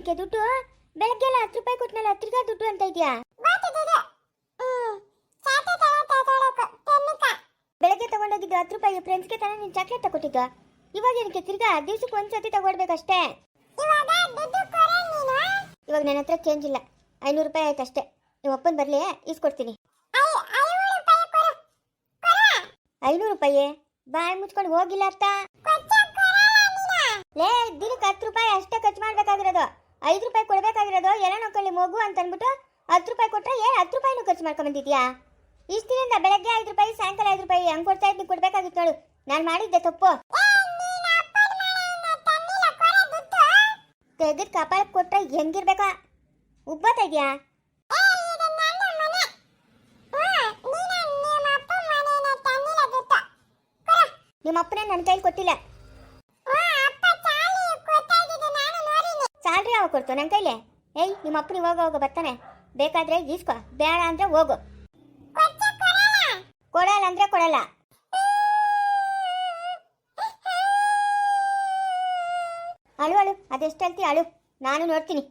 ಏನಕ್ಕೆ ದುಡ್ಡು ಬೆಳಗ್ಗೆ ಎಲ್ಲ ಹತ್ತು ರೂಪಾಯಿ ಕೊಟ್ನಲ್ಲ ರೂಪಾಯಿ ದುಡ್ಡು ಅಂತ ಇದೆಯಾ? ಬೆಳಗ್ಗೆ ತಗೊಂಡೋಗಿದ್ದು ಹತ್ತು ರೂಪಾಯಿ ಫ್ರೆಂಡ್ಸ್ಗೆ ತಾನೆ ನೀನು ಚಾಕ್ಲೇಟ್ ತಗೊಟ್ಟಿದ್ದು? ಇವಾಗ ಏನಕ್ಕೆ ತಿರ್ಗಾ ದಿವ್ಸಕ್ಕೆ ಒಂದ್ಸತಿ ತಗೊಡ್ಬೇಕಷ್ಟೇ ಇವಾಗ ನನ್ನ ಹತ್ರ ಚೇಂಜ್ ಇಲ್ಲ. ಐನೂರು ರೂಪಾಯಿ ಆಯ್ತು ಅಷ್ಟೇ. ನೀವು ಒಪ್ಪನ್ ಬರಲಿ ಈಸ್ಕೊಡ್ತೀನಿ. ಐನೂರು ರೂಪಾಯಿ? ಬಾಯ್ ಮುಚ್ಕೊಂಡು ಹೋಗಿಲ್ಲ ಅರ್ಥ? ಲೇ, ದಿನಕ್ಕೆ ಹತ್ತು ರೂಪಾಯಿ ಅಷ್ಟೇ ಖರ್ಚು ಮಾಡ್ಬೇಕಾಗಿರೋದು. ಐದು ರೂಪಾಯಿ ಕೊಡ್ಬೇಕಾಗಿರೋದು ಏನೋ ನೋಡ್ಕೊಳ್ಳಿ ಮಗು ಅಂತ ಅಂದ್ಬಿಟ್ಟು ಹತ್ತು ರೂಪಾಯಿ ಕೊಟ್ಟರೆ ಏನು ಹತ್ತು ರೂಪಾಯಿನೂ ಖರ್ಚು ಮಾಡ್ಕೊಂಬಂದಿದ್ಯಾ ಇಷ್ಟು ದಿನದಿಂದ ಬೆಳಗ್ಗೆ ಐದು ರೂಪಾಯಿ, ಸಾಯಂಕಾಲ ಐದು ರೂಪಾಯಿ ಹಂಗೆ ಕೊಡ್ತಾ ಇದ್ದೀನಿ ಕೊಡಬೇಕಾಗಿತ್ತು ನೋಡು. ನಾನು ಮಾಡಿದ್ದೆ ತಪ್ಪು. ತೆಗೆದು ಕಪಾಳಕ್ಕೆ ಕೊಟ್ಟರೆ ಹೆಂಗಿರ್ಬೇಕಾ? ಉಬ್ಬತ್ತಾ ಇದೆಯಾ ನಿಮ್ಮ ಅಪ್ಪನೇ ನನ್ನ ಕೈಲಿ ಕೊಟ್ಟಿಲ್ಲ ಸ್ಯಾಲ್ರಿ ಯಾವಾಗ ಕೊಡ್ತು ನನ್ನ ಕೈಲಿ? ಏಯ್, ನಿಮ್ಮ ಅಪ್ಪನ ಇವಾಗ ಹೋಗ, ಬರ್ತಾನೆ. ಬೇಕಾದ್ರೆ ಈಸ್ಕೊ, ಬೇಡ ಅಂದ್ರೆ ಹೋಗು. ಕೊಡಲ್ಲ ಅಂದ್ರೆ ಕೊಡಲ್ಲ. ಅಳು ಅಳು, ಅದೆಷ್ಟು ಅಳು? ನಾನು ನೋಡ್ತೀನಿ.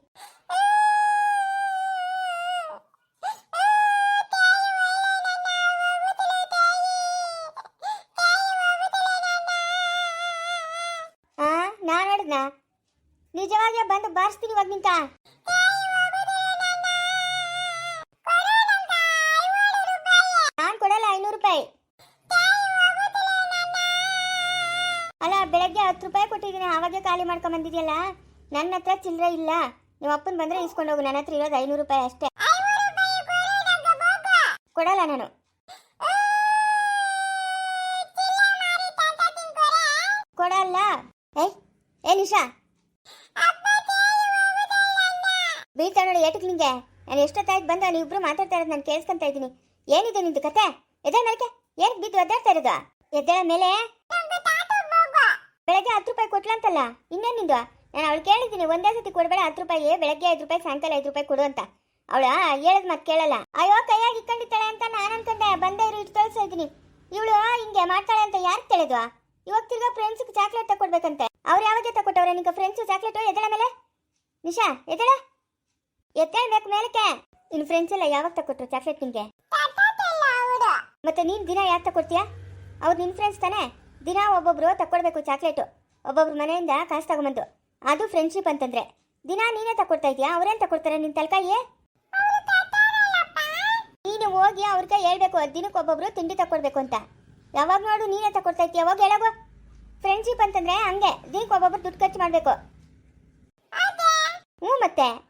ನಿಂತ. ನಾನು ಕೊಡಲ್ಲ ಐನೂರು ರೂಪಾಯಿ. ಅಲ್ಲ, ಬೆಳಗ್ಗೆ ಹತ್ತು ರೂಪಾಯಿ ಕೊಟ್ಟಿದ್ದೀನಿ, ಆವಾಗೆ ಖಾಲಿ ಮಾಡ್ಕೊಂಡ್ ಬಂದಿದ್ಯಲ್ಲ? ನನ್ನ ಹತ್ರ ಚಿಲ್ಲರೆ ಇಲ್ಲ. ನಿಮ್ಮ ಅಪ್ಪನ ಬಂದ್ರೆ ಇಸ್ಕೊಂಡು ಹೋಗು ನನ್ನ ಹತ್ರ ಇರೋದು ಐನೂರು ರೂಪಾಯಿ ಅಷ್ಟೇ. ಕೊಡಲ್ಲ ನಾನು ಕೊಡಲ್ಲ ಏಯ್ ಏ ನಿಶಾ ಬೀಳ್ತಾ ನಾನು ಎಷ್ಟೊತ್ತಾಯ್ತು ಬಂದ, ನೀವಿಬ್ರು ಮಾತಾಡ್ತಾ ಇರೋದು ನಾನು ಕೇಳಿಸ್ಕೊಂತ ಇದ್ದೀನಿ. ಏನಿದೆ ನಿಂದು ಕತೆ? ಎದೆ ಏನ್ ಬಿದ್ದು ಒದ್ದಾಡ್ತಾ ಇರೋದು? ಎದ್ದೇಳ ಮೇಲೆ? ಬೆಳಗ್ಗೆ ಹತ್ತು ರೂಪಾಯಿ ಕೊಟ್ಲಂತಲ್ಲ ಇನ್ನೇನು ನಿಂದು? ನಾನು ಅವಳು ಕೇಳಿದ್ದೀನಿ, ಒಂದೇ ಸತಿ ಕೊಡಬೇಡ, ಹತ್ತು ರೂಪಾಯಿ ಬೆಳಗ್ಗೆ ಐದು ರೂಪಾಯಿ, ಸಾಯಂಕಾಲ ಐದು ರೂಪಾಯಿ ಕೊಡು ಅಂತ. ಅವಳ ಹೇಳದ್ ಮತ್ತೆ ಕೇಳಲ್ಲ. ಅಯ್ಯೋ, ಕೈಯಾಗಿ ಇಟ್ಕೊಂಡಿದ್ದಾಳೆ ಅಂತ ನಾನು ಅನ್ಕೊಂಡೆ, ಬಂದೇ ಇರು ಇಟ್ಟು ತೋರಿಸ್ತಾ ಇದ್ದೀನಿ. ಇವಳು ಹಿಂಗೆ ಮಾಡ್ತಾಳೆ ಅಂತ ಯಾರು ಕೇಳಿದ್ವಾ ಇವಾಗ ತಿರ್ಗಾ ಫ್ರೆಂಡ್ಸ್ಗೆ ಚಾಕ್ಲೇಟ್ ತಗೊಡ್ಬೇಕಂತೆ ಅವ್ರು ಯಾವಾಗ ತಗೊಟ್ಟವ್ರೆ ನಿಂಗೆ ಫ್ರೆಂಡ್ಸ್ ಚಾಕ್ಲೇಟು ಎದಳ ಮೇಲೆ? ನಿಶಾ ಎದಳ ಎತ್ತೇಳ್ಬೇಕು ಮೇಲಕ್ಕೆ? ನಿನ್ನ ಫ್ರೆಂಡ್ಸ್ ಎಲ್ಲ ಯಾವಾಗ ತಕೊಟ್ರು ಚಾಕ್ಲೇಟ್ ನಿಂಗೆ ಮತ್ತೆ ನೀನು ದಿನ ಯಾಕೆ ತಕೊಡ್ತೀಯಾ? ಅವ್ರು ನಿನ್ನ ಫ್ರೆಂಡ್ಸ್ ತಾನೆ? ದಿನ ಒಬ್ಬೊಬ್ರು ತಕೊಡ್ಬೇಕು ಚಾಕ್ಲೇಟು ಒಬ್ಬೊಬ್ರು ಮನೆಯಿಂದ ಕಾಸು ತಗೊಂಬಂದು. ಅದು ಫ್ರೆಂಡ್ಶಿಪ್ ಅಂತಂದ್ರೆ. ದಿನ ನೀನೇ ತಕೊಡ್ತಾ ಇದೀಯಾ? ಅವ್ರೇನ್ ತಕೊಡ್ತಾರೆ ನಿನ್ ತಲಕಾಯಿ ನೀನು ಹೋಗಿ ಅವ್ರಿಗೆ ಹೇಳ್ಬೇಕು ದಿನಕ್ಕೆ ಒಬ್ಬೊಬ್ರು ತಿಂಡಿ ತಕೊಡ್ಬೇಕು ಅಂತ. ಯಾವಾಗ ನೋಡು ನೀನೇ ತಕೊಡ್ತಾ ಇದೀಯ? ಯಾವಾಗ ಹೇಳಗು ಫ್ರೆಂಡ್ಶಿಪ್ ಅಂತಂದ್ರೆ ಹಂಗೆ. ದಿನಕ್ಕೆ ಒಬ್ಬೊಬ್ರು ದುಡ್ಡು ಖರ್ಚು ಮಾಡಬೇಕು. ಹ್ಞೂ ಮತ್ತೆ.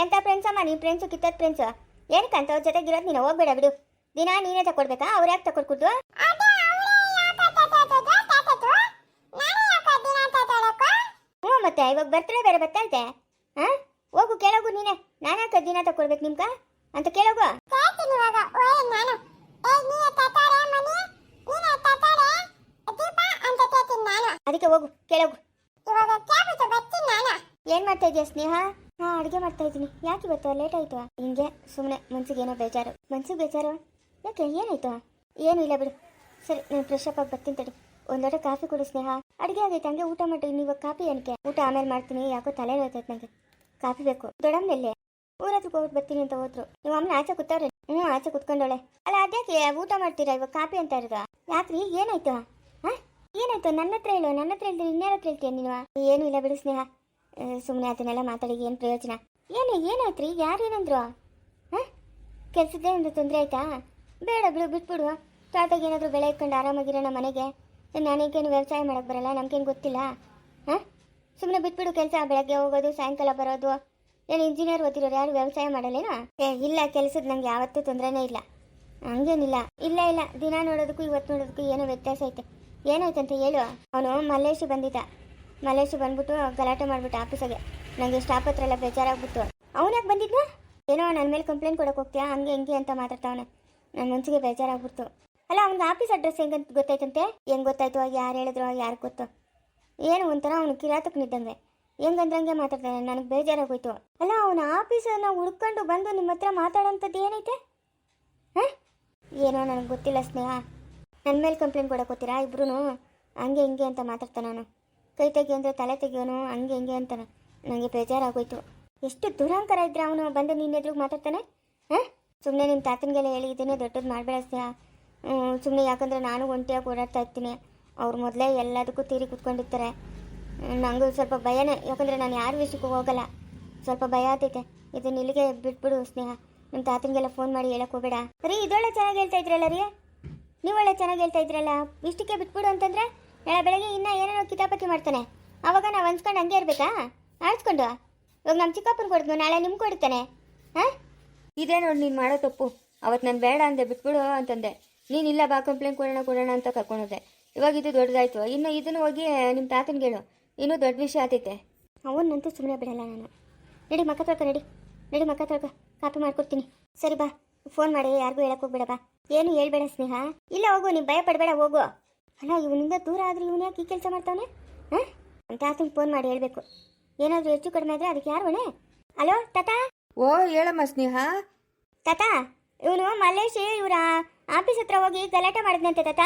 ಎಂಥ ಫ್ರೆಂಡ್ಸ್ ಮನಿ ನಿಮ್ಮ ಫ್ರೆಂಡ್ಸು ಕಿತ್ತದ ಫ್ರೆಂಡ್ಸು ಏನಕ್ಕೆ ಅಂತ ಅವ್ರ ಜೊತೆಗಿರೋದು ನೀನು? ಹೋಗ್ಬೇಡ ಬಿಡು. ದಿನ ನೀನೇ ತಕೊಡ್ಬೇಕಾ? ಅವ್ರು ಯಾಕೆ ತಕೊಡ್ಕೊಡ್ತು ಹ್ಞೂ ಮತ್ತೆ ಇವಾಗ ಬರ್ತಡೇ ಬೇರೆ ಬರ್ತೈತೆ ಹಾಂ? ಹೋಗು ಕೇಳೋಗು ನೀನೆ. ನಾನಾಕ ದಿನ ತಕೊಡ್ಬೇಕು ನಿಮ್ಗ? ಅಂತ ಕೇಳೋಗು. ಅದಕ್ಕೆ ಹೋಗು ಕೇಳೋಗು. ಏನ್ ಮಾಡ್ತಾ ಇದೀಯ ಸ್ನೇಹ? ಹಾ, ಅಡುಗೆ ಮಾಡ್ತಾ ಇದ್ದೀನಿ. ಯಾಕೆ ಇವತ್ತು ಲೇಟ್ ಆಯ್ತು? ಹಿಂಗೆ ಸುಮ್ಮನೆ ಮನ್ಸಿಗೆ ಏನೋ ಬೇಜಾರು. ಮನ್ಸಿಗೆ ಬೇಜಾರು? ಯಾಕೆ, ಏನಾಯ್ತು? ಏನು ಇಲ್ಲ ಬಿಡು. ಸರಿ, ನಾನು ಫ್ರೆಶ್ ಅಪ್ ಆಗಿ ಬರ್ತೀನಿ ತಡಿ. ಒಂದೊಡೆ ಕಾಫಿ ಕೊಡು ಸ್ನೇಹ. ಅಡುಗೆ ಆಗೈತೆ, ಹಂಗೆ ಊಟ ಮಾಡಿ. ನೀವು ಕಾಫಿ ಏನಕ್ಕೆ? ಊಟ ಆಮೇಲೆ ಮಾಡ್ತೀನಿ. ಯಾಕೋ ತಲೆ ಹೋಗ್ತೈತೆ ನನಗೆ ಕಾಫಿ ಬೇಕು. ದೊಡ್ಡಮ್ಮನೆಲ್ಲಿ? ಊರ ಹತ್ರಕ್ಕೆ ಹೋಗ್ಬಿಟ್ಟು ಬರ್ತೀನಿ ಅಂತ ಹೋದ್ರು. ನೀವು ಅಮ್ಮನ ಆಚೆ ಕೂತವ್ರೆ. ಹ್ಞೂ, ಆಚೆ ಕುತ್ಕೊಂಡೋಳೆ ಅಲ್ಲ, ಅದ್ಯಾಕೆ ಊಟ ಮಾಡ್ತೀರಾ ಇವಾಗ ಕಾಫಿ ಅಂತ ಇರೋದು? ಯಾಕ್ರಿ ಏನಾಯ್ತು? ಹಾ? ಏನಾಯ್ತು? ನನ್ನ ಹತ್ರ ಹೇಳು. ನನ್ನ ಹತ್ರ ಹೇಳ್ತೀನಿ ಇನ್ಯಾರ ಹತ್ರ ಹೇಳ್ತೀಯ ನೀನು? ಏನು ಇಲ್ಲ ಬಿಡು ಸ್ನೇಹ. ಸುಮ್ಮನೆ ಅದನ್ನೆಲ್ಲ ಮಾತಾಡಿ ಏನು ಪ್ರಯೋಜನ? ಏನು ಏನಾಯ್ತು ರೀ ಯಾರೇನಂದ್ರು? ಹಾಂ? ಕೆಲಸದ್ದೇ ಒಂದು ತೊಂದರೆ ಆಯ್ತಾ? ಬೇಡ ಬಿಡು, ಬಿಟ್ಬಿಡು. ತೋಟದಾಗ ಏನಾದರೂ ಬೆಳೆ ಇಟ್ಕೊಂಡು ಆರಾಮಾಗಿರೋಣ ಮನೆಗೆ. ನನಗೇನು ವ್ಯವಸಾಯ ಮಾಡೋಕ್ಕೆ ಬರಲ್ಲ, ನಮ್ಗೇನು ಗೊತ್ತಿಲ್ಲ. ಹಾಂ? ಸುಮ್ಮನೆ ಬಿಟ್ಬಿಡು ಕೆಲಸ. ಬೆಳಗ್ಗೆ ಹೋಗೋದು, ಸಾಯಂಕಾಲ ಬರೋದು. ಏನು ಇಂಜಿನಿಯರ್ ಓದಿರೋರು ಯಾರು ವ್ಯವಸಾಯ ಮಾಡಲೇನಾ ಏ, ಇಲ್ಲ, ಕೆಲಸದ ನಂಗೆ ಯಾವತ್ತೂ ತೊಂದರೆನೇ ಇಲ್ಲ. ಹಂಗೇನಿಲ್ಲ. ಇಲ್ಲ ಇಲ್ಲ. ದಿನ ನೋಡೋದಕ್ಕೂ, ಇವತ್ತು ನೋಡೋದಕ್ಕೂ ಏನೋ ವ್ಯತ್ಯಾಸ ಐತೆ. ಏನಾಯ್ತಂತ ಹೇಳು? ಅವನು ಮಲ್ಲೇಶಿ ಬಂದಿದ್ದ. ಮಲ್ಲೇಶು ಬಂದ್ಬಿಟ್ಟು ಗಲಾಟೆ ಮಾಡ್ಬಿಟ್ಟು ಆಫೀಸಿಗೆ. ನನಗೆ ಸ್ಟಾಫ್ ಹತ್ರ ಎಲ್ಲ ಬೇಜಾರಾಗ್ಬಿಟ್ಟು ಅವನ್ಯಾಕೆ ಬಂದಿದ್ನ? ಏನೋ ನನ್ನ ಮೇಲೆ ಕಂಪ್ಲೇಂಟ್ ಕೊಡಕ್ಕೆ ಹೋಗ್ತೀಯಾ? ಹಂಗೆ ಹೆಂಗೆ ಅಂತ ಮಾತಾಡ್ತಾವನೆ. ನನ್ನ ಮನ್ಸಿಗೆ ಬೇಜಾರಾಗ್ಬಿಡ್ತು. ಅಲ್ಲ, ಅವ್ನಿಗೆ ಆಫೀಸ್ ಅಡ್ರೆಸ್ ಹೆಂಗಂತ ಗೊತ್ತಾಯ್ತಂತೆ? ಹೆಂಗೆ ಗೊತ್ತಾಯ್ತು? ಯಾರು ಹೇಳಿದ್ರು? ಯಾರು ಗೊತ್ತು? ಏನು ಒಂಥರ ಅವ್ನು ಅವನು ಕಿರಾತಕ್ಕನಿದ್ದಂಗೆ ಹೆಂಗಂದ್ರಂಗೆ ಮಾತಾಡ್ತಾನೆ. ನನಗೆ ಬೇಜಾರಾಗೋಯ್ತು. ಅಲ್ಲ, ಅವನ ಆಫೀಸನ್ನ ಹುಡ್ಕೊಂಡು ಬಂದು ನಿಮ್ಮ ಹತ್ರ ಮಾತಾಡೋಂಥದ್ದು ಏನೈತೆ? ಹಾಂ? ಏನೋ ನನಗೆ ಗೊತ್ತಿಲ್ಲ ಸ್ನೇಹ. ನನ್ನ ಮೇಲೆ ಕಂಪ್ಲೇಂಟ್ ಕೊಡಕ್ಕೆ ಹೋಗ್ತೀರಾ ಇಬ್ರು ಹಂಗೆ ಹಿಂಗೆ ಅಂತ ಮಾತಾಡ್ತಾನೆ ನಾನು ಕೈ ತೆಗಿ ಅಂದರೆ ತಲೆ ತೆಗಿಯೋನು, ಹಂಗೆ ಹಿಂಗೆ ಅಂತಾನೆ. ನನಗೆ ಬೇಜಾರಾಗೋಯ್ತು. ಎಷ್ಟು ದುರಂಕರ ಇದ್ರೆ ಅವನು ಬಂದು ನಿನ್ನ ಎದುರು ಮಾತಾಡ್ತಾನೆ? ಹಾಂ? ಸುಮ್ಮನೆ ನಿಮ್ಮ ತಾತನಿಗೆಲ್ಲ ಹೇಳಿ ದೊಡ್ಡದು ಮಾಡಬೇಡ ಸುಮ್ಮನೆ ಯಾಕಂದರೆ ನಾನು ಒಂಟಿಯಾಗಿ ಓಡಾಡ್ತಾ ಇರ್ತೀನಿ. ಅವ್ರು ಮೊದಲೇ ಎಲ್ಲದಕ್ಕೂ ತೀರಿ ಕುತ್ಕೊಂಡಿರ್ತಾರೆ. ನನಗೂ ಸ್ವಲ್ಪ ಭಯನೇ. ಯಾಕಂದರೆ ನಾನು ಯಾರ ವಿಷಯಕ್ಕೂ ಹೋಗಲ್ಲ. ಸ್ವಲ್ಪ ಭಯ ಆಗ್ತೈತೆ ಇದನ್ನ ಇಲ್ಲಿಗೆ ಬಿಟ್ಬಿಡು ಸ್ನೇಹ. ನಿಮ್ಮ ತಾತನಿಗೆಲ್ಲ ಫೋನ್ ಮಾಡಿ ಹೇಳಕ್ ಹೋಗಬೇಡ. ರೀ, ಇದೊಳ್ಳೆ ಚೆನ್ನಾಗಿ ಹೇಳ್ತಾ ಇದ್ರಲ್ಲ ರೀ. ನೀವು ಒಳ್ಳೆ ಚೆನ್ನಾಗಿ ಹೇಳ್ತಾ ಇದ್ರಲ್ಲ. ಇಷ್ಟಕ್ಕೆ ಬಿಟ್ಬಿಡು ಅಂತಂದ್ರೆ? ನಾಳೆ ಬೆಳಗ್ಗೆ ಇನ್ನೂ ಏನೇನೋ ಕಿತಾಪತಿ ಮಾಡ್ತಾನೆ. ಅವಾಗ ನಾವು ಅನ್ಸ್ಕೊಂಡು ಹಂಗೆ ಇರಬೇಕಾ? ಆಡ್ಸ್ಕೊಂಡು ಇವಾಗ ನಮ್ಮ ಚಿಕ್ಕಪ್ಪನ ಕೊಡ್ತು ನಾಳೆ ನಿಮ್ಗೆ ಕೊಡ್ತಾನೆ. ಹಾಂ? ಇದೇ ನೋಡಿ ನೀನು ಮಾಡೋ ತಪ್ಪು. ಅವತ್ತು ನಾನು ಬೇಡ ಅಂದೆ ಬಿಟ್ಬಿಡು ಅಂತಂದೆ. ನೀನು ಇಲ್ಲ ಬಾ ಕಂಪ್ಲೇಂಟ್ ಕೊಡೋಣ ಕೊಡೋಣ ಅಂತ ಕರ್ಕೊಂಡೋದೆ. ಇವಾಗ ಇದು ದೊಡ್ಡದಾಯ್ತು. ಇನ್ನು ಇದನ್ನು ಹೋಗಿ ನಿಮ್ಮ ತಾತನಿಗೆ ಹೇಳು ಇನ್ನೂ ದೊಡ್ಡ ವಿಷಯ ಆತೈತೆ. ಅವನಂತೂ ಸುಮ್ಮನೆ ಬಿಡಲ್ಲ ನಾನು. ನಡಿ ಮಕ್ಕ ತೊಳ್ಕೊ ನಡಿ. ನಡಿ ಮಕ್ಕ ತೊಳ್ಕೊ. ಕಾಪಿ ಮಾಡ್ಕೊಡ್ತೀನಿ. ಸರಿ ಬಾ ಫೋನ್ ಮಾಡಿ ಯಾರಿಗೂ ಹೇಳಕ್ಕೆ ಹೋಗ್ಬೇಡ ಬಾ. ಏನು ಹೇಳ್ಬೇಡ ಸ್ನೇಹ? ಇಲ್ಲ ಹೋಗು ನೀನು ಭಯ ಪಡಬೇಡ ಹೋಗು. ಅಲ್ಲ ಇವನಿಂದ ದೂರ ಆದ್ರೆ ಇವನು ಯಾಕೆ ಈ ಕೆಲಸ ಮಾಡ್ತಾವನೆ? ಹಾಂ? ಅಂತ ತಾತಂಗೆ ಫೋನ್ ಮಾಡಿ ಹೇಳಬೇಕು. ಏನಾದರೂ ಹೆಚ್ಚು ಕಡಿಮೆ ಆದರೆ ಅದಕ್ಕೆ ಯಾರು ಹೊಣೆ? ಹಲೋ ತಾತ? ಓ ಹೇಳಮ್ಮ ಸ್ನೇಹ. ತಾತ ಇವನು ಮಲ್ಲೇಶ್ ಇವರ ಆಫೀಸ್ ಹತ್ರ ಹೋಗಿ ಗಲಾಟೆ ಮಾಡಿದ್ನಂತೆ ತಾತ?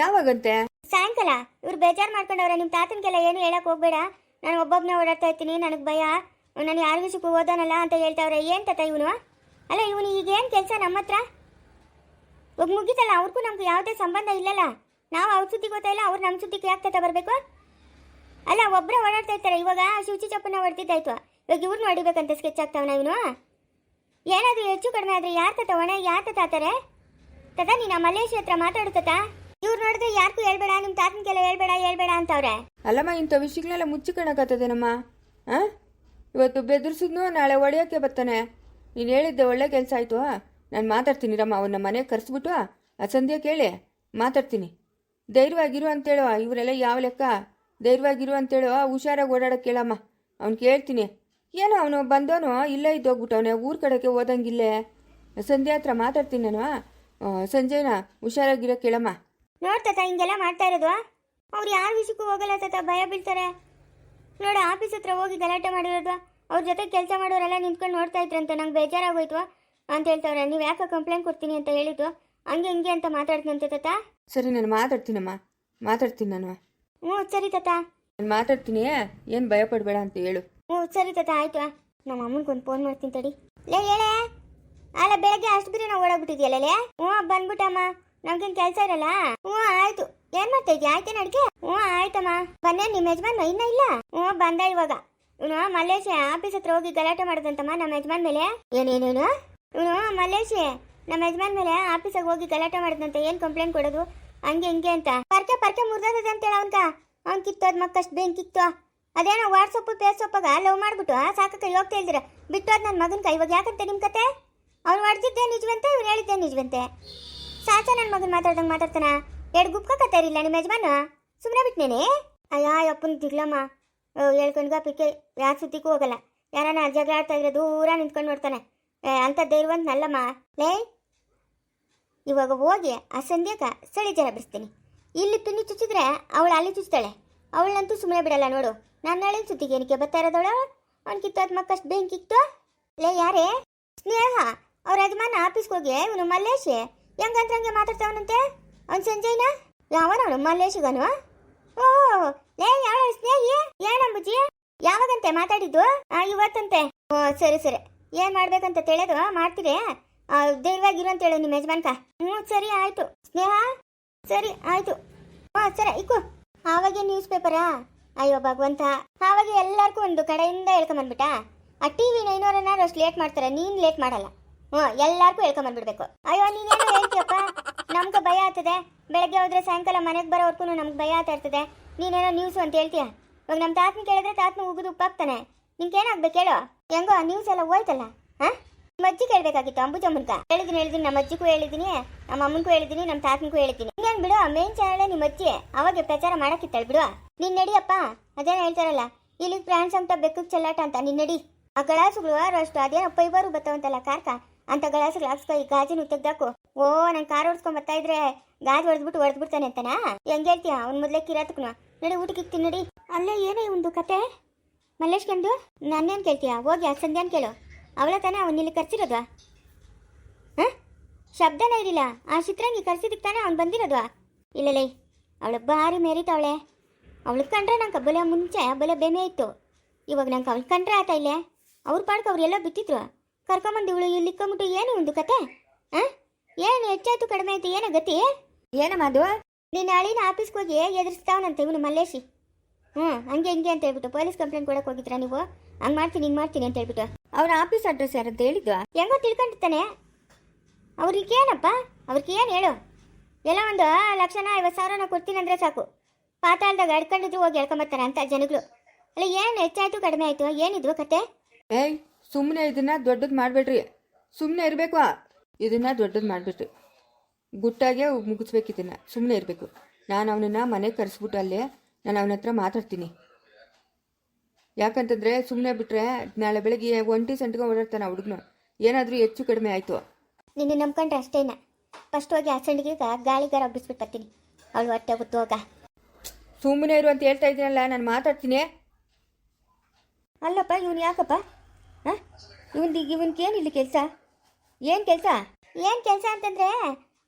ಯಾವಾಗಂತೆ? ಸಾಯಂಕಾಲ. ಇವ್ರು ಬೇಜಾರು ಮಾಡ್ಕೊಂಡವ್ರೆ ನಿಮ್ಮ ತಾತನಿಗೆಲ್ಲ ಏನು ಹೇಳಕ್ ಹೋಗ್ಬೇಡ. ನಾನು ಒಬ್ಬೊಬ್ಬನೇ ಓಡಾಡ್ತಾ ಇರ್ತೀನಿ ನನಗೆ ಭಯ. ನಾನು ಯಾರಿಗೂ ಸುಖ ಓದೋನಲ್ಲ ಅಂತ ಹೇಳ್ತಾವ್ರೆ ಏನು ತಾತ ಇವನು? ಅಲ್ಲ ಇವನು ಈಗ ಏನು ಕೆಲಸ ನಮ್ಮ ಹತ್ರ ಇವಾಗ ಮುಗೀತಲ್ಲ ಅವ್ರಿಗೂ ನಮ್ಗೆ ಯಾವುದೇ ಸಂಬಂಧ ಇಲ್ಲಲ್ಲ. ನಾವು ಅವ್ರ ಸುದ್ದಿ ಗೊತ್ತಾಯಿಲ್ಲ ಅವ್ರು ನಮ್ಮ ಸುದ್ದಿಗೆ ಯಾಕೆ ತಾತ ಬರಬೇಕು? ಅಲ್ಲ ಒಬ್ಬರ ಓಡಾಡ್ತಾ ಇರ್ತಾರೆ. ಇವಾಗ ಶಿವಚಿ ಚಪ್ಪನ ಹೊಡೆದಿದ್ದಾಯ್ತು. ಇವಾಗ ಇವ್ರನ್ನ ಹೊಡಿಬೇಕಂತ ಸ್ಕೆಚ್ ಆಗ್ತಾವನ ಇವನು. ಏನಾದರೂ ಹೆಚ್ಚು ಕಡಿಮೆ ಆದರೆ ಯಾರು ತತ ಒಣ, ಯಾರು ಆತಾರೆ? ತತ, ನೀನು ಆ ಮಲೇಶಿ ಹತ್ರ ಮಾತಾಡುತ್ತಾ ತಾತ. ಇವ್ರು ನೋಡಿದ್ರೆ ಯಾರಿಗೂ ಹೇಳ್ಬೇಡ ನಿಮ್ಮ ತಾತನಿಗೆಲ್ಲ ಹೇಳ್ಬೇಡ ಹೇಳ್ಬೇಡ ಅಂತವ್ರೆ. ಅಲ್ಲಮ್ಮ, ಇಂಥ ವಿಷಯಗಳೆಲ್ಲ ಮುಚ್ಚಿಕೊಳ್ಳೋಕತ್ತದೇನಮ್ಮ ಹಾಂ ಇವತ್ತು ಬೆದರ್ಸಿದ್ನು, ನಾಳೆ ಒಡೆಯೋಕ್ಕೆ ಬರ್ತಾನೆ. ನೀನು ಹೇಳಿದ್ದೆ ಒಳ್ಳೆ ಕೆಲಸ ಆಯಿತು. ನಾನು ಮಾತಾಡ್ತೀನಿ ರಮ್ಮ ಅವನ್ನ ಮನೆಗೆ ಕರೆಸ್ಬಿಟ್ಟು. ಆ ಸಂಧ್ಯಾ ಕೇಳಿ, ಮಾತಾಡ್ತೀನಿ. ಧೈರ್ಯವಾಗಿರು ಅಂತೇಳುವ ಇವರೆಲ್ಲ ಯಾವ ಲೆಕ್ಕ? ಧೈರ್ಯವಾಗಿರು ಅಂತೇಳೋ, ಹುಷಾರಾಗಿ ಓಡಾಡೋಕೆ ಕೇಳಮ್ಮ. ಅವ್ನು ಕೇಳ್ತೀನಿ. ಏನೋ ಅವನು ಬಂದೋನು, ಇಲ್ಲೇ ಇದ್ದೋಗ್ಬಿಟ್ಟವನೆ, ಊರ ಕಡೆಗೆ ಓದಂಗಿಲ್ಲೇ ಸಂಧ್ಯಾ ಹತ್ರ ಮಾತಾಡ್ತೀನಿ ನಾನು. ಸಂಜೆನ ಹುಷಾರಾಗಿರೋ ಕೇಳಮ್ಮ. ನೋಡ್ತಾ ಹಿಂಗೆಲ್ಲ ಮಾಡ್ತಾ ಇರೋದು. ಅವ್ರು ಯಾರ ವಿಷಯಕ್ಕೂ ಹೋಗಲ್ಲ ತಾತ, ಭಯ ಬೀಳ್ತಾರೆ. ನೋಡು, ಆಫೀಸ್ ಹತ್ರ ಹೋಗಿ ಗಲಾಟೆ ಮಾಡಿರೋದು. ಅವ್ರ ಜೊತೆ ಕೆಲಸ ಮಾಡೋರೆಲ್ಲ ನಿಂತ್ಕೊಂಡು ನೋಡ್ತಾ ಇದ್ರಂತೆ ನಂಗೆ ಬೇಜಾರಾಗೋಯ್ತು. ಅಂತ ಹೇಳ್ತಾವ್ರೆ, ನೀವು ಯಾಕೆ ಕಂಪ್ಲೇಂಟ್ ಕೊಡ್ತೀನಿ ಅಂತ ಹೇಳಿದ್ದು? ಹಂಗೆ ಹಿಂಗೆ ಅಂತ ಮಾತಾಡ್ತಂತೆ ತಾತ. ಸರಿ ನಾನು ಮಾತಾಡ್ತೀನಮ್ಮ. ಮಾತಾಡ್ತೀನಿ ನಾನು. ಹ್ಞೂ ಸರಿ ತಾತ. ನಾನು ಮಾತಾಡ್ತೀನಿ ಏನು ಭಯ ಪಡಬೇಡ ಅಂತ ಹೇಳು. ಹ್ಞೂ ಸರಿ ತಾತ ಆಯ್ತು. ನಮ್ಮ ಅಮ್ಮನಿಗೆ ಒಂದು ಫೋನ್ ಮಾಡ್ತೀನಿ ತಡಿ. ಲೇ ಹೇಳೇ? ಅಲ್ಲ ಬೆಳಗ್ಗೆ ಅಷ್ಟು ಬಿರಿ ನಾವು ಓಡಾಗ್ಬಿಟ್ಟಿದ್ಯಲ್ಲ ಲೇ? ಹ್ಞೂ ಬಂದ್ಬಿಟ್ಟಮ್ಮ. ನಮ್ಗೇನು ಕೆಲಸ ಇರಲ್ಲ? ಹ್ಞೂ ಆಯ್ತು. ಏನ್ ಮಾಡ್ತಾ ಇದ್ಯಾ? ಆಯ್ತೇನ ಅಡ್ಗೆ? ಹ್ಞೂ ಆಯ್ತಮ್ಮ. ಬಂದೆ ನಿಮ್ಮ ಯಜಮಾನ್ ಇನ್ನ ಇಲ್ಲ? ಹ್ಞೂ ಬಂದ ಇವಾಗ. ಇವನು ಮಲ್ಲೇಶ್ ಆಫೀಸ್ ಹತ್ರ ಹೋಗಿ ಗಲಾಟೆ ಮಾಡ್ದಂತಮ್ಮ ನಮ್ಮ ಯಜಮಾನ್ ಮೇಲೆ. ಏನೇನೇನು ಇವನು ಮಲ್ಲೇಶ್ ನಮ್ಮ ಯಜಮಾನ್ ಮೇಲೆ ಆಫೀಸಾಗ ಹೋಗಿ ಗಲಾಟೆ ಮಾಡಿದಂತೆ ಏನ್ ಕಂಪ್ಲೇಂಟ್ ಕೊಡೋದು? ಹಂಗೆ ಹಿಂಗೆ ಅಂತ. ಪರ್ಕೆ ಪರ್ಕೆ ಅಂತ ಹೇಳ ಅವನ್ಕ ಅವ್ನ್ ಕಿತ್ತೋದ್ ಮಕ್ಕಷ್ಟು ಬೆಂಕಿತ್ತು ಅದೇನೋ ವಾಟ್ಸಪ್ ಫೇಸ್ಬುಕ್ಕಾಗ ಲವ್ ಮಾಡ್ಬಿಟ್ಟು ಸಾಕಕ್ಕೆ ಹೋಗ್ತಾ ಬಿಟ್ಟು ನನ್ನ ಮಗನ ಇವಾಗ ಯಾಕಂತೆ ನಿಮ್ ಕತೆ? ಅವ್ನು ಹೊಡೆದಿದ್ದೆ ನಿಜವಂತೆ, ಇವ್ನು ಹೇಳಿದ್ದೆ ನಿಜವಂತೆ. ಸಾಚ ನನ್ನ ಮಗನ್ ಮಾತಾಡ್ದಂಗೆ ಮಾತಾಡ್ತಾನ? ಎರಡು ಗುಪ್ಕ ಇಲ್ಲ ನಿಮ್ಮ ಯಜಮಾನ? ಸುಮ್ಮನೆ ಬಿಟ್ನೇನೆ? ಅಯ್ಯ, ಅಪ್ಪನ ದಿಗ್ಲಮ್ಮ. ಹೇಳ್ಕೊಂಡ್ಗ ಪಿಕ್ಕೆ. ಯಾರ ಸುದ್ದಿಗೂ ಹೋಗಲ್ಲ. ಯಾರನ್ನ ಜಗಳ ಆಡ್ತಾ ಇದ್ರೆ ದೂರ ನಿಂತ್ಕೊಂಡು ನೋಡ್ತಾನೆ. ಅಂತ ಧೈರ್ಯವಂತ ನಲ್ಲಮ್ಮ. ಲೇ ಇವಾಗ ಹೋಗಿ ಆ ಸಂಧ್ಯಾಕ ಸಳಿ ಜರ ಬಿಡಿಸ್ತೀನಿ. ಇಲ್ಲಿ ತುನಿ ಚುಚ್ಚಿದ್ರೆ ಅವಳು ಅಲ್ಲಿ ಚುಚ್ತಾಳೆ. ಅವಳಂತೂ ಸುಮ್ಮನೆ ಬಿಡಲ್ಲ ನೋಡು. ನಾನು ನಾಳೆ ಸುದ್ದಿಗೆ ಏನಕ್ಕೆ ಬರ್ತಾ ಇರೋದವಳು? ಅವ್ನು ಕಿತ್ತೋದ್ ಮಕ್ಕಷ್ಟು ಬೆಂಕಿತ್ತು ಲೇ ಯಾರೇ? ಸ್ನೇಹ, ಅವ್ರ ಯಜಮಾನ ಆಫೀಸ್ಗೆ ಹೋಗಿ ಇವನು ಮಲ್ಲೇಶ್. ಹೆಂಗಂದ್ರಂಗೆ ಮಾತಾಡ್ತಾವನಂತೆ? ಅವ್ನು ಸಂಜಯ್ನ? ಯಾವನವನು ಮಲ್ಲೇಶ್ಗನು? ಓ ಲೇ ಯಾವ ಸ್ನೇಹಿ? ಏನಂಬುಜಿ ಯಾವಾಗಂತೆ ಮಾತಾಡಿದ್ದು? ಇವತ್ತಂತೆ. ಓ, ಸರಿ ಸರಿ. ಏನು ಮಾಡ್ಬೇಕಂತ ತಿಳಿಯೋದು ಮಾಡ್ತೀರಿ? ಧೈರ್ಯವಾಗಿರು ಅಂತ ಹೇಳು ನಿಮ್ಮ ಯಜಮಾನ್ಕ. ಹ್ಞೂ ಸರಿ, ಆಯ್ತು. ಸ್ನೇಹ, ಸರಿ, ಆಯ್ತು. ಹಾಂ, ಸರಿ, ಇಕ್ಕು. ಆವಾಗೆ ನ್ಯೂಸ್ ಪೇಪರಾ ಅಯ್ಯೋ, ಭಗವಂತ. ಆವಾಗ ಎಲ್ಲರಿಗೂ ಒಂದು ಕಡೆಯಿಂದ ಹೇಳ್ಕೊಂಬಂದ್ಬಿಟ್ಟ? ಆ ಟಿ ವಿ ನೈನೋರನ್ನಾರು ಅಷ್ಟು ಲೇಟ್ ಮಾಡ್ತಾರೆ, ನೀನು ಲೇಟ್ ಮಾಡಲ್ಲ. ಹ್ಞೂ ಎಲ್ಲರಿಗೂ ಹೇಳ್ಕೊಂಬಂದ್ಬಿಡ್ಬೇಕು. ಅಯ್ಯೋ, ನೀನೇನೋ ಹೇಳ್ತೀಯಪ್ಪ? ನಮ್ಗೆ ಭಯ ಆಗ್ತದೆ. ಬೆಳಗ್ಗೆ ಹೋದ್ರೆ ಸಾಯಂಕಾಲ ಮನೆಗೆ ಬರೋವರೆಗೂ ನಮ್ಗೆ ಭಯ ಆಗ್ತಾ ಇರ್ತದೆ. ನೀನೇನೋ ನ್ಯೂಸು ಅಂತ ಹೇಳ್ತೀಯ? ಇವಾಗ ನಮ್ಮ ತಾತನ ಕೇಳಿದ್ರೆ ತಾತನ ಉಗಿದು ಉಪ್ಪಾಗ್ತಾನೆ. ನಿನ್ಗೇನಾಗ್ಬೇಕು ಹೇಳೋ? ಹೆಂಗೋ ನ್ಯೂಸ್ ಎಲ್ಲ ಹೋಯ್ತಲ್ಲ, ಹಾಂ? ನಮ್ಮ ಅಜ್ಜಿ ಕೇಳಬೇಕಾಗಿತ್ತು, ಅಂಬುಜಮ್ಮನ್ಕ. ಹೇಳಿದ್ದೀನಿ ಹೇಳಿದಿನಿ ನಮ್ಮ ಅಜ್ಜಿಗೂ ಹೇಳಿದೀನಿ, ನಮ್ಮ ಅಮ್ಮನಿಗೂ ಹೇಳಿದಿನಿ, ನಮ್ಮ ತಾತನಿಗೂ ಹೇಳಿದ್ದೀನಿ ಇನ್ನೇನು ಬಿಡು ಮೇನ್ ಚಾನಲ್ ನಿಮ್ಮ ಅಜ್ಜಿ ಅವಾಗ ಪ್ರಚಾರ ಮಾಡಕ್ಕಿತ್ತಾಳೆ ಬಿಡು. ನೀನ್ ನಡಿಯಪ್ಪ ಅದೇನ ಹೇಳ್ತಾರಲ್ಲ ಇಲ್ಲಿ ಫ್ರಾನ್ಸ್ ಅಂತ ಬೆಕ್ಕಕ್ಕೆ ಚಲ್ಲಾಟ ಅಂತ, ನಿನ್ ನಡಿ. ಆ ಗಳಾಸುಗಳು ಅಷ್ಟು ಅದೇನೋ ಪೈಬಾರು ಬರ್ತಾವಂತಲ್ಲ ಕಾರ್ಕ. ಅಂತ ಗಳಾಸುಗಳು ಹಾಕ್ಸ್ಕೊ, ಈ ಗಾಜಿನ ತೆಗ್ದಾಕು. ಓ, ನನ್ ಕಾರ್ ಹೊಡ್ಸ್ಕೊಂಡ್ ಬರ್ತಾ ಇದ್ರೆ ಗಾಜ್ ಹೊಡೆದ್ಬಿಟ್ಟು ಹೊಡೆದ್ಬಿಡ್ತಾನೆ ಅಂತನಾ? ಹೆಂಗ್ ಹೇಳ್ತೀಯ, ಅವ್ನ ಮೊದ್ಲೇ ಕಿರಾತಕ್ನು. ನಡಿ, ಊಟಕ್ಕೆ ಇಕ್ತೀನಿ, ನಡಿ. ಅಲ್ಲೇ ಏನೇ ಒಂದು ಕತೆ? ಮಲ್ಲೇಶ್ಕಂದು ನನ್ನೇನು ಕೇಳ್ತೀಯ? ಹೋಗಿ ಆ ಸಂಧ್ಯಾನ್ ಕೇಳು. ಅವಳ ತಾನೇ ಅವನ್ನ ಇಲ್ಲಿ ಕರ್ಸಿರೋದ್ವಾ? ಹಾಂ? ಶಬ್ದನೇ ಇರಲಿಲ್ಲ ಆ ಚಿತ್ರಂಗಿ ಕರ್ಸಿದಕ್ಕೆ ತಾನೇ ಅವ್ನು ಬಂದಿರೋದ್ವಾ? ಇಲ್ಲಲೇ ಅವಳು ಭಾರಿ ಮೇರಿತಾವಳೆ. ಅವಳು ಕಂಡ್ರೆ ನಂಗೆ ಬಲೆ ಮುಂಚೆ ಬಲೆ ಬೆಮೆ ಇತ್ತು. ಇವಾಗ ನಂಗೆ ಅವ್ಳು ಕಂಡ್ರೆ ಆತ ಇಲ್ಲೇ. ಅವ್ರ ಪಾಡ್ಕ ಅವ್ರು ಎಲ್ಲ ಬಿತ್ತಿದ್ರು ಕರ್ಕೊಂಬಂದು ಇವಳು ಇಲ್ಲಿ ಇಕ್ಕೊಂಬಿಟ್ಟು ಏನು ಒಂದು ಕತೆ? ಹಾಂ? ಏನು ಹೆಚ್ಚಾಯ್ತು ಕಡಿಮೆ ಆಯ್ತು ಏನೋ ಗತಿ? ಏನಮ್ಮ ಅದು ನಿನ್ನ ಅಳಿನ ಆಫೀಸ್ಗೆ ಹೋಗಿ ಎದುರಿಸ್ತಾವನಂತೆ ಇವನು ಮಲ್ಲೇಶಿ. ಹ್ಞೂ ಹಂಗೆ ಹಿಂಗೆ ಅಂತ ಹೇಳ್ಬಿಟ್ಟು ಪೊಲೀಸ್ ಕಂಪ್ಲೇಂಟ್ ಕೊಡಕ್ಕೆ ಹೋಗಿದ್ರಾ ನೀವು? ಹಂಗೆ ಮಾಡ್ತೀನಿ ಹಿಂಗೆ ಮಾಡ್ತೀನಿ ಅಂತ ಹೇಳ್ಬಿಟ್ಟು. ಅವ್ರ ಆಫೀಸ್ ಅಡ್ರೆಸ್ ಅಂತ ಹೇಳಿದ್ದು ಹೆಂಗೋ ತಿಳ್ಕೊಂಡಿರ್ತಾನೆ. ಅವ್ರಿಗೆ ಏನಪ್ಪ? ಅವ್ರಿಗೆ ಏನು ಹೇಳು? ಎಲ್ಲ ಒಂದು ಲಕ್ಷನ ಐವತ್ತು ಸಾವಿರನ ಕೊಡ್ತೀನಿ ಅಂದರೆ ಸಾಕು. ಪಾತಾಳದಾಗ ಅಡ್ಕೊಂಡಿದ್ರು ಹೋಗಿ ಹೇಳ್ಕೊಂಬರ್ತಾರೆ ಅಂತ ಜನಗಳು. ಅಲ್ಲ, ಏನು ಹೆಚ್ಚಾಯಿತು, ಕಡಿಮೆ ಆಯಿತು? ಏನಿದ್ವು ಕತೆ? ಏಯ್ ಸುಮ್ಮನೆ ಇದನ್ನ ದೊಡ್ಡದು ಮಾಡಬೇಡ್ರಿ. ಸುಮ್ಮನೆ ಇರಬೇಕು. ಇದನ್ನ ದೊಡ್ಡದು ಮಾಡಿಬಿಟ್ರಿ ಗುಟ್ಟಾಗೆ ಮುಗಿಸ್ಬೇಕು ಇದನ್ನ. ಸುಮ್ಮನೆ ಇರಬೇಕು. ನಾನು ಅವನನ್ನ ಮನೆಗೆ ಕರೆಸ್ಬಿಟ್ಟು ಅಲ್ಲೇ ನಾನು ಅವನ ಹತ್ರ ಮಾತಾಡ್ತೀನಿ. ಯಾಕಂತಂದರೆ ಸುಮ್ಮನೆ ಬಿಟ್ಟರೆ ನಾಳೆ ಬೆಳಗ್ಗೆ ಒಂಟಿ ಸೆಂಟ್ಗೆ ಓಡಾಡ್ತಾನೆ ಹುಡುಗನು. ಏನಾದರೂ ಹೆಚ್ಚು ಕಡಿಮೆ ಆಯಿತು. ನಿನ್ನ ನಂಬ್ಕೊಂಡ್ರೆ ಅಷ್ಟೇನ? ಫಸ್ಟ್ ಹೋಗಿ ಆ ಸಂಡಿಗೆ ಗಾಳಿಗಾರ ಒಬ್ಬಿಸ್ಬಿಟ್ಟು ಬರ್ತೀನಿ. ಅವಳು ಹೊಟ್ಟೆ ಗೊತ್ತು ಹೋಗ ಸುಮ್ಮನೆ ಇರು ಅಂತ ಹೇಳ್ತಾ ಇದ್ದೀನಲ್ಲ ನಾನು ಮಾತಾಡ್ತೀನಿ. ಅಲ್ಲಪ್ಪ ಇವನು ಯಾಕಪ್ಪ? ಹಾಂ? ಇವನ್ದು ಇವನ್ಗೆ ಇಲ್ಲಿ ಕೆಲಸ? ಏನು ಕೆಲಸ? ಏನು ಕೆಲಸ ಅಂತಂದ್ರೆ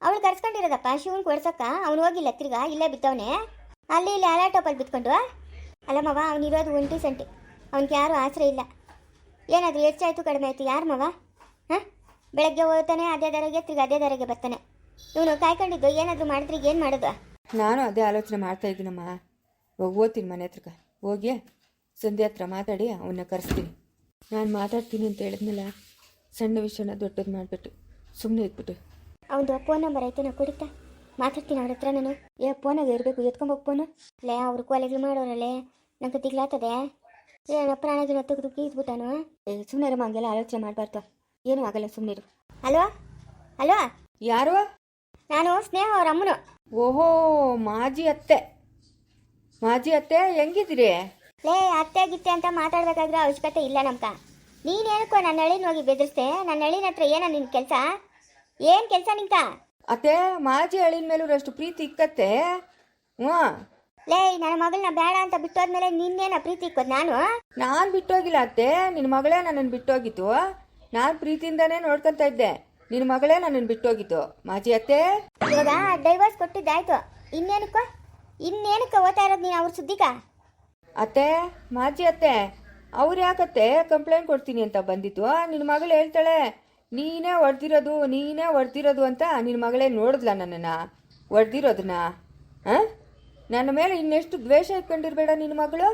ಅವಳು ಕರ್ಸ್ಕೊಂಡಿರೋದಪ್ಪ ಶಿವನ್ ಕೊಡ್ಸಕ್ಕ ಅವ್ನು ಹೋಗಿಲ್ಲ ತಿರ್ಗಾ ಇಲ್ಲೇ ಬಿದ್ದವನೇ. ಅಲ್ಲಿ ಇಲ್ಲಿ ಅಲಾಟೋಪಲ್ಲಿ ಬಿತ್ಕೊಂಡು. ಅಲ್ಲಮ್ಮವ ಅವನಿರೋದು ಒಂಟಿ ಸಂಟಿ. ಅವನಿಗೆ ಯಾರೂ ಆಸರೆ ಇಲ್ಲ. ಏನಾದರೂ ಹೆಚ್ಚಾಯಿತು ಕಡಿಮೆ ಆಯಿತು ಯಾರು ಮವ? ಹಾಂ? ಬೆಳಗ್ಗೆ ಹೋಗ್ತಾನೆ ಅದೇ ದರಗೆ ತಿರ್ಗಿ ಅದೇ ದರಗೆ ಬರ್ತಾನೆ. ಇವನು ಕಾಯ್ಕೊಂಡಿದ್ದು ಏನಾದರೂ ಮಾಡಿದ್ರೆ ಏನು ಮಾಡೋದು? ನಾನು ಅದೇ ಆಲೋಚನೆ ಮಾಡ್ತಾ ಇದ್ದೀನಮ್ಮ. ಹೋಗಿ ಓದ್ತೀನಿ ಮನೆ ಹತ್ರಕ್ಕೆ ಹೋಗಿ ಸಂಧ್ಯಾ ಹತ್ರ ಮಾತಾಡಿ ಅವನ್ನ ಕರೆಸ್ತೀನಿ. ನಾನು ಮಾತಾಡ್ತೀನಿ ಅಂತ ಹೇಳಿದ್ನಲ್ಲ ಸಣ್ಣ ವಿಷಯನ ದೊಡ್ಡದು ಮಾಡಿಬಿಟ್ಟು ಸುಮ್ಮನೆ ಇದ್ಬಿಟ್ಟು. ಅವನದು ಫೋನ್ ನಂಬರ್ ಐತೆ ನಾ ಕುಡಿತಾ ಮಾತಾಡ್ತೀನಿ ಅವ್ರ ಹತ್ರ ನಾನು. ಏ ಫೋನಾಗ ಇರಬೇಕು ಎತ್ಕೊಂಬೋಗಿ ಫೋನು ಲೇ ಅವ್ರು ಕಾಲೇಜ್ ಮಾಡೋರಲ್ಲೇ. ನಂಗೆ ತಿಗ್ಲಾತದೆ ಏನೋ ಪ್ರಾಣಗಿನ ತೆಗೆದು ಕೀದ್ಬಿಟ್ಟಾನು ಏ ಸುಮ್ಮನೆ ಹಂಗೆಲ್ಲ ಆಲೋಚನೆ ಮಾಡಬಾರ್ದು. ಏನೂ ಆಗಲ್ಲ ಸುಮ್ಮನಿರು ಅಲ್ವಾ ಅಲ್ವಾ ಯಾರು? ನಾನು ಸ್ನೇಹ ಅವ್ರ ಅಮ್ಮನು. ಓಹೋ ಮಾಜಿ ಅತ್ತೆ. ಮಾಜಿ ಅತ್ತೆ ಹೆಂಗಿದ್ದೀರಿ? ಲೇ ಅತ್ತೆ ಗಿತ್ತೆ ಅಂತ ಮಾತಾಡ್ಬೇಕಾದ್ರೆ ಅವಶ್ಯಕತೆ ಇಲ್ಲ ನಮ್ಕ. ನೀನೇನಕ್ಕೋ ನನ್ನ ಹಳ್ಳಿನ ಹೋಗಿ ಬೆದರಿಸ್ತೆ ನನ್ನ ಹಳ್ಳಿನ ಹತ್ರ ಏನ ನಿನ್ ಕೆಲಸ? ಏನು ಕೆಲಸ ನಿಂಕ ಅತ್ತೆ ಮಾಜಿ ಹಳ್ಳಿನ ಮೇಲೂ ಅಷ್ಟು ಪ್ರೀತಿ ಇಕ್ಕತ್ತೆ. ಹ್ಞೂ ಲೇ ನನ್ನ ಮಗಳನ್ನ ಬೇಡ ಅಂತ ಬಿಟ್ಟೋದ್ಮೇಲೆ ನಿನ್ನೇನ ಪ್ರೀತಿ ಇಕ್ಕೋದು ನಾನು? ನಾನು ಬಿಟ್ಟೋಗಿಲ್ಲ ಅತ್ತೆ. ನಿನ್ನ ಮಗಳೇ ನನ್ನನ್ನು ಬಿಟ್ಟೋಗಿತ್ತು. ನಾನು ಪ್ರೀತಿಯಿಂದಾನೇ ನೋಡ್ಕೊಂತ ಇದ್ದೆ. ನಿನ್ನ ಮಗಳೇ ನನ್ನನ್ನು ಬಿಟ್ಟೋಗಿತ್ತು. ಮಾಜಿ ಅತ್ತೆ. ಇವಾಗ ಡೈವರ್ಸ್ ಕೊಟ್ಟಿದ್ದಾಯ್ತು ಇನ್ನೇನಕ್ಕ? ಇನ್ನೇನಕ್ಕ ಓದ್ತಾ ಇರೋದು ನೀನು ಅವ್ರ ಸುದ್ದಿಗ? ಅತ್ತೆ ಮಾಜಿ ಅತ್ತೆ. ಅವ್ರು ಯಾಕತ್ತೆ ಕಂಪ್ಲೇಂಟ್ ಕೊಡ್ತೀನಿ ಅಂತ ಬಂದಿತ್ತು? ನಿನ್ನ ಮಗಳು ಹೇಳ್ತಾಳೆ ನೀನೇ ಹೊಡ್ದಿರೋದು ನೀನೇ ಹೊಡ್ದಿರೋದು ಅಂತ ನಿನ್ನ ಮಗಳೇ ನೋಡಿದ್ಲ ನನ್ನನ್ನು? ಹೊಡ್ದಿರೋದನ್ನ ಹಾಂ? ನನ್ನ ಮೇಲೆ ಇನ್ನೆಷ್ಟು ದ್ವೇಷ ಇಟ್ಕೊಂಡಿರ್ಬೇಡ ನಿನ್ನ ಮಗಳು?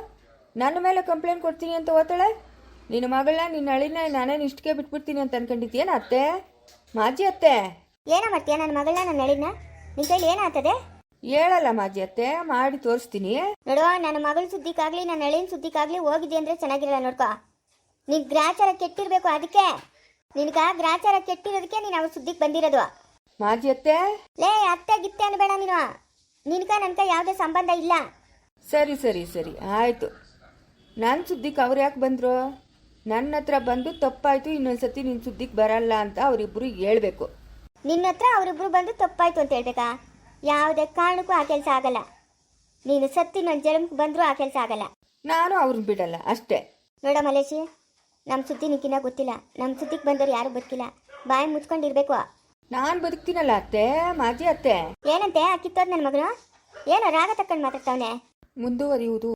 ನನ್ನ ಮೇಲೆ ಕಂಪ್ಲೇಂಟ್ ಕೊಡ್ತೀನಿ ಅಂತ ಓದ್ತಾಳೆ ನಿನ್ನ ಮಗಳನ್ನ ನಿನ್ನ ಅಳಿನ ನಾನೇನು ಇಷ್ಟಕ್ಕೆ ಬಿಟ್ಬಿಡ್ತೀನಿ ಅಂತ ಅನ್ಕೊಂಡಿದ್ದೀಯೇನ ಅತ್ತೆ? ಮಾಜಿ ಅತ್ತೆ? ಏನೋ ಮಾಡ್ತೀಯ ನನ್ನ ಮಗಳನ್ನ ನನ್ನ ಅಳಿನ? ನಿನ್ ಕೈಲಿ ಏನಾಗ್ತದೆ? ಹೇಳಲ್ಲ ಮಾಜಿ ಅತ್ತೆ ಮಾಡಿ ತೋರಿಸ್ತೀನಿ. ನೋಡುವ ನನ್ನ ಮಗಳ ಸುದ್ದಿಗಾಗ್ಲಿ ನನ್ನ ನಳಿನ ಸುದ್ದಿಗಾಗ್ಲಿ ಹೋಗಿದೆ ಅಂದ್ರೆ ಚೆನ್ನಾಗಿರಲ್ಲ ನೋಡ್ಕೋ. ನಿನ್ ಗ್ರಾಚಾರ ಕೆಟ್ಟಿರ್ಬೇಕು ಅದಕ್ಕೆ. ನಿನ್ಗ ಗ್ರಾಚಾರ ಕೆಟ್ಟಿರೋದಕ್ಕೆ ನೀನು ಅವ್ರ ಸುದ್ದಿಗೆ ಬಂದಿರೋದು. ಮಾಜಿ ಅತ್ತೆ? ಲೇ ಅತ್ತೆ ಗಿತ್ತೆ ಅನ್ಬೇಡ ನೀನು. ನಿನ್ಕ ನನ್ಕ ಯಾವುದೇ ಸಂಬಂಧ ಇಲ್ಲ. ಸರಿ ಸರಿ ಸರಿ ಆಯಿತು. ನನ್ನ ಸುದ್ದಿಗೆ ಅವ್ರು ಯಾಕೆ ಬಂದರು? ನನ್ನ ಹತ್ರ ಬಂದು ತಪ್ಪಾಯಿತು ಇನ್ನೊಂದ್ಸತಿ ನಿನ್ನ ಸುದ್ದಿಗೆ ಬರಲ್ಲ ಅಂತ ಅವರಿಬ್ಬರು ಹೇಳ್ಬೇಕು. ನಿನ್ನ ಹತ್ರ ಅವರಿಬ್ರು ಬಂದು ತಪ್ಪಾಯ್ತು ಅಂತ ಹೇಳ್ಬೇಕಾ? ಯಾವುದೇ ಕಾರಣಕ್ಕೂ ಆ ಕೆಲಸ ಆಗಲ್ಲ. ನೀನು ಸತ್ತಿ ನನ್ನ ಜನ್ಮಕ್ಕೆ ಬಂದರೂ ಆ ಕೆಲಸ ಆಗಲ್ಲ. ನಾನು ಅವ್ರನ್ನ ಬಿಡಲ್ಲ ಅಷ್ಟೇ. ನೋಡ ಮಲೇಶಿ ನಮ್ಮ ಸುದ್ದಿ ನಿಕ್ಕಿನ ಗೊತ್ತಿಲ್ಲ. ನಮ್ಮ ಸುದ್ದಿಗೆ ಬಂದವ್ರು ಯಾರು ಬದುಕಿಲ್ಲ. ಬಾಯಿ ಮುಚ್ಕೊಂಡಿರ್ಬೇಕು. ನಾನು ಬದುಕ್ತೀನಲ್ಲ ಅತ್ತೆ ಮಾಜಿ ಅತ್ತೆ. ಏನಂತೆ ಆ ಕಿತ್ತೋದ್ ನನ್ನ ಮಗನು ಏನೋ ರಾಗ ತಕ್ಕಂಡ್ ಮಾತಾಡ್ತಾವನೆ. ಮುಂದುವರಿಯುವುದು.